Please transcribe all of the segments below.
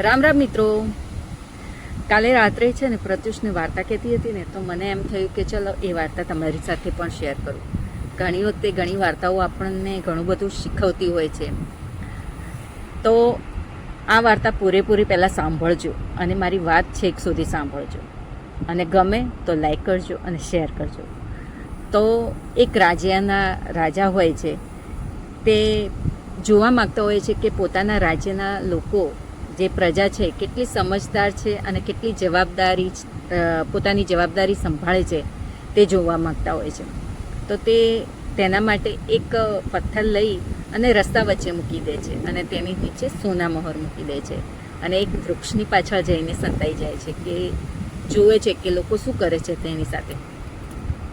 રામ રામ મિત્રો. કાલે રાત્રે છે ને પ્રત્યુષની વાર્તા કહેતી હતી ને, તો મને એમ થયું કે ચલો એ વાર્તા તમારી સાથે પણ શેર કરું. ઘણી વખતે ઘણી વાર્તાઓ આપણને ઘણું બધું શીખવતી હોય છે. તો આ વાર્તા પૂરેપૂરી પહેલાં સાંભળજો અને મારી વાત છેક સુધી સાંભળજો. અને ગમે તો લાઈક કરજો અને શેર કરજો. તો એક રાજ્યના રાજા હોય છે, તે જોવા માગતા હોય છે કે પોતાના રાજ્યના લોકો જે પ્રજા છે, કેટલી સમજદાર છે અને કેટલી જવાબદારી પોતાની જવાબદારી સંભાળે છે તે જોવા માગતા હોય છે. તો તે તેના માટે એક પથ્થર લઈ અને રસ્તા વચ્ચે મૂકી દે છે અને તેની નીચે સોના મહોર મૂકી દે છે અને એક વૃક્ષની પાછળ જઈને સંતાઈ જાય છે કે જુએ છે કે લોકો શું કરે છે તેની સાથે.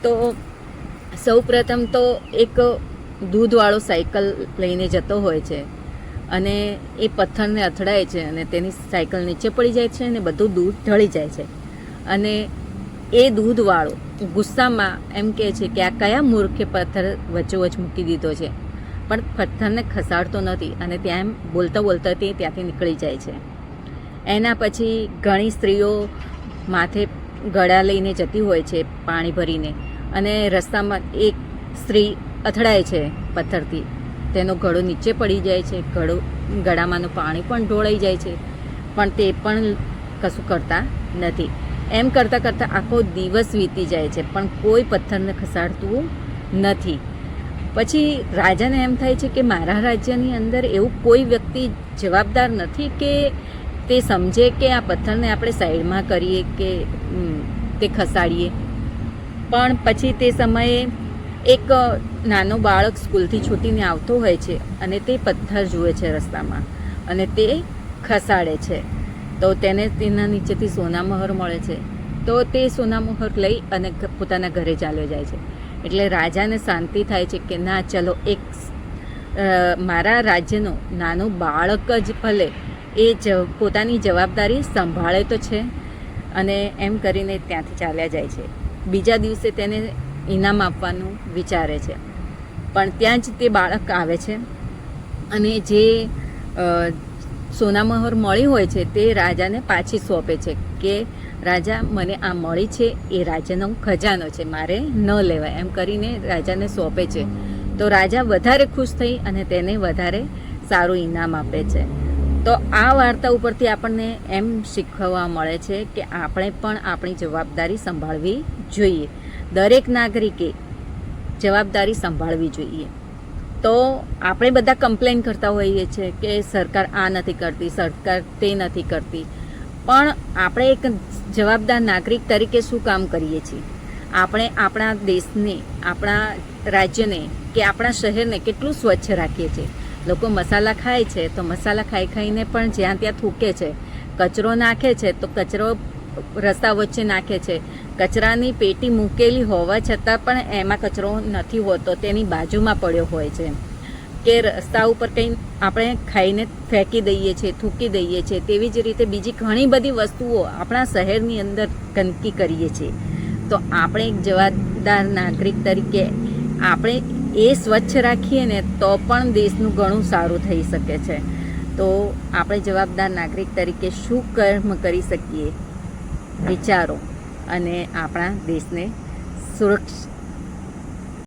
તો સૌ પ્રથમ તો એક દૂધવાળો સાયકલ લઈને જતો હોય છે અને એ પથ્થરને અથડાય છે અને તેની સાયકલ નીચે પડી જાય છે અને બધું દૂધ ઢળી જાય છે. અને એ દૂધવાળો ગુસ્સામાં એમ કહે છે કે આ કયા મૂર્ખે પથ્થર વચ્ચોવચ મૂકી દીધો છે. પણ પથ્થરને ખસાડતો નથી અને ત્યાં એમ બોલતા બોલતા તે ત્યાંથી નીકળી જાય છે. એના પછી ઘણી સ્ત્રીઓ માથે ગળા લઈને જતી હોય છે પાણી ભરીને અને રસ્તામાં એક સ્ત્રી અથડાય છે પથ્થરથી. તેનો ઘડો નીચે પડી જાય છે ઘડો ગળામાંનું પાણી પણ ઢોળાઈ જાય છે, પણ તે પણ કશું કરતા નથી. એમ કરતાં કરતાં આખો દિવસ વીતી જાય છે, પણ કોઈ પથ્થરને ખસાડતું નથી. પછી રાજાને એમ થાય છે કે મારા રાજ્યની અંદર એવું કોઈ વ્યક્તિ જવાબદાર નથી કે તે સમજે કે આ પથ્થરને આપણે સાઈડમાં કરીએ કે તે ખસાડીએ. પણ પછી તે સમયે એક નાનો બાળક સ્કૂલથી છૂટીને આવતો હોય છે અને તે પથ્થર જુએ છે રસ્તામાં અને તે ખસાડે છે. તો તેને તેના નીચેથી સોનામહોર મળે છે. તો તે સોનામહોર લઈ અને પોતાના ઘરે ચાલ્યો જાય છે. એટલે રાજાને શાંતિ થાય છે કે ના, ચલો એક મારા રાજ્યનો નાનો બાળક જ ભલે. એ જ, પોતાની જવાબદારી સંભાળે તો છે અને એમ કરીને ત્યાંથી ચાલ્યા જાય છે. બીજા દિવસે તેને ઇનામ આપવાનું વિચારે છે. પણ ત્યાં જ તે બાળક આવે છે અને જે સોનામહોર મળી હોય છે તે રાજાને પાછી સોંપે છે કે, રાજા, મને આ મળી છે, એ રાજાનો ખજાનો છે, મારે ન લેવાય. એમ કરીને રાજાને સોંપે છે. તો રાજા વધારે ખુશ થઈ અને તેને વધારે સારું ઇનામ આપે છે. તો આ વાર્તા ઉપરથી આપણને એમ શીખવા મળે છે કે આપણે પણ આપણી જવાબદારી સંભાળવી જોઈએ. દરેક નાગરિકે જવાબદારી સંભાળવી જોઈએ. તો આપણે બધા કમ્પ્લેન કરતા હોઈએ છીએ કે સરકાર આ નથી કરતી, સરકાર તે નથી કરતી. પણ આપણે એક જવાબદાર નાગરિક તરીકે શું કામ કરીએ છીએ? આપણે આપણા દેશને, આપણા રાજ્યને કે આપણા શહેરને કેટલું સ્વચ્છ રાખીએ છીએ? લોકો મસાલા ખાય છે તો મસાલા ખાઈ ખાઈને પણ જ્યાં ત્યાં થૂકે છે. કચરો નાખે છે તો કચરો રસ્તા વચ્ચે નાખે છે. કચરાની પેટી મૂકેલી હોવા છતાં પણ એમાં કચરો નથી હોતો, તેની બાજુમાં પડ્યો હોય છે. કે રસ્તા ઉપર કંઈ આપણે ખાઈને ફેંકી દઈએ છીએ થૂકી દઈએ છીએ તેવી જ રીતે બીજી ઘણી બધી વસ્તુઓ આપણા શહેરની અંદર ગંદકી કરીએ છીએ. તો આપણે એક જવાબદાર નાગરિક તરીકે આપણે એ સ્વચ્છ રાખીએ ને તો પણ દેશનું ઘણું સારું થઈ શકે છે. તો આપણે જવાબદાર નાગરિક તરીકે શું કર્મ કરી શકીએ? વિચારો. અને આપણા દેશને સુરક્ષ